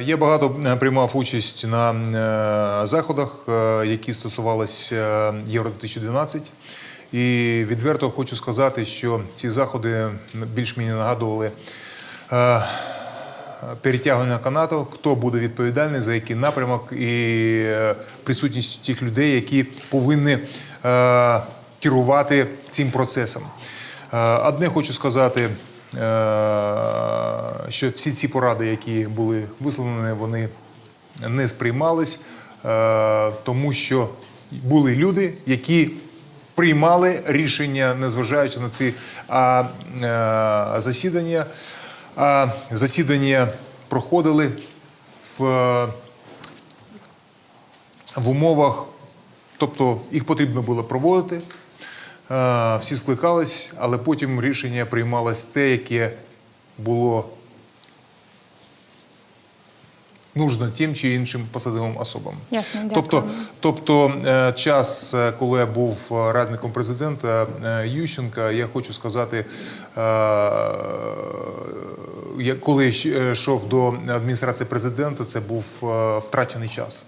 Я багато е, приймав участь на е, заходах, е, які стосувалися Євро 2012. І відверто хочу сказати, що ці заходи більш мені нагадували перетягування канату, хто буде відповідальний за який напрямок, і присутність тих людей, які повинні керувати цим процесом. Одне хочу сказати, що всі ці поради, які були висловлені, вони не сприймались, е, тому що були люди, які приймали рішення, незважаючи на ці е, засідання. А засідання проходили в, в умовах, тобто їх потрібно було проводити. Е, Всі скликались, але потім рішення приймалось те, яке було нужно тим чи іншим посадовим особам. Ясно, Тобто, дякую. тобто е, час, е, коли я був е, радником президента Ющенка, я хочу сказати, я коли йшов до адміністрації президента, це був втрачений час.